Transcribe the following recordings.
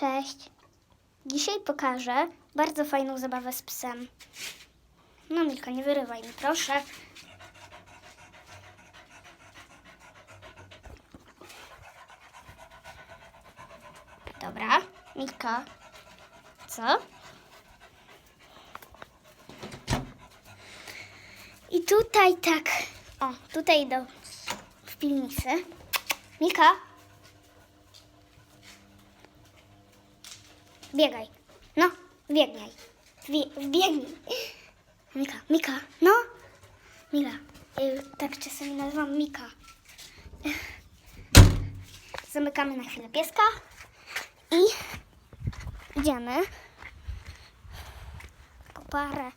Cześć. Dzisiaj pokażę bardzo fajną zabawę z psem. No Milka, nie wyrywaj mi, proszę. Dobra, Milka. Co? I tutaj tak. O, tutaj do w piwnicy. Milka. Biegaj. No, biegnij. Wbie- Wbiegnij. Mika, Mika, no. Mila. Y, tak czasami nazywam Mika. Zamykamy na chwilę pieska i idziemy po parę,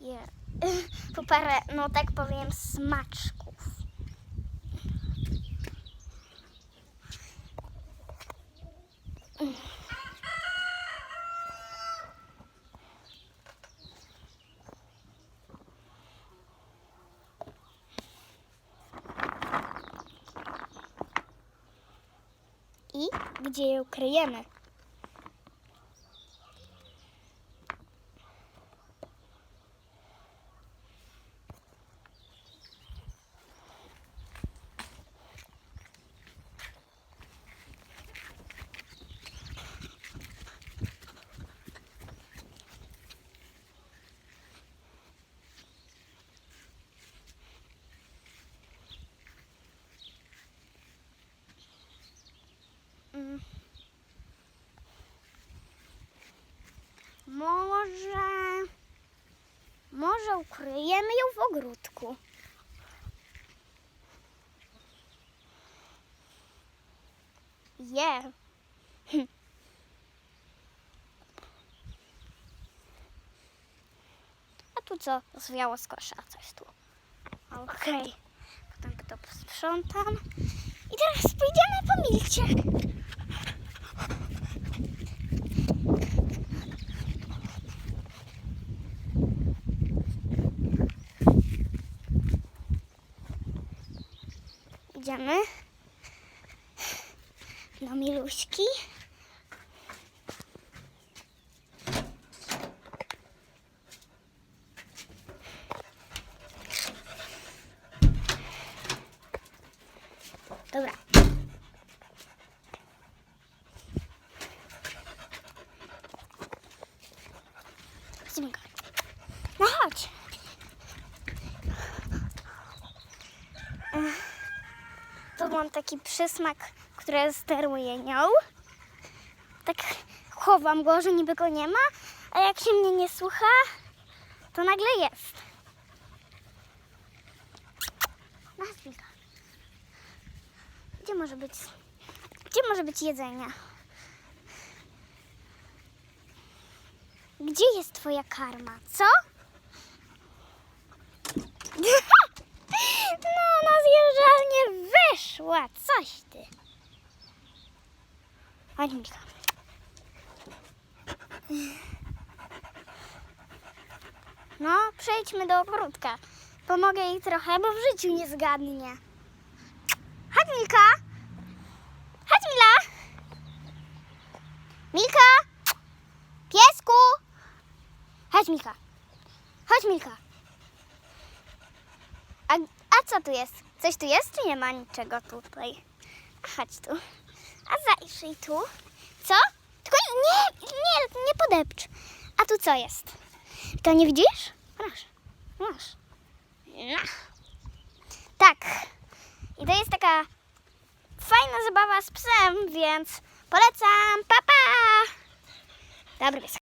je, po parę, no tak powiem, smaczków. Gdzie je ukryjemy? Może. Może ukryjemy ją w ogródku. Je. Hm. A tu co? Zwiało z kosza coś tu. Okej. Potem to posprzątam. I teraz pójdziemy po milcie. Idziemy do Miluśki. Dobra. Chodźmy. No chodź. Mam taki przysmak, który steruje nią. Tak chowam go, że niby go nie ma, a jak się mnie nie słucha, to nagle jest. Gdzie może być? Gdzie może być jedzenie? Gdzie jest twoja karma? Co? No, na zjeżdżalnię wyszła. Coś ty. Chodź, Milka. No, przejdźmy do ogródka. Pomogę jej trochę, bo w życiu nie zgadnie. Chodź, Milka. Chodź, Mila. Milka. Piesku. Chodź, Milka. Chodź, Milka. A, a co tu jest? Coś tu jest, czy nie ma niczego tutaj? Chodź tu. A zajrzyj tu. Co? Tylko nie, nie, nie podepcz. A tu co jest? To nie widzisz? Masz. No. Tak. I to jest taka fajna zabawa z psem, więc polecam. Pa, pa! Dobry pies.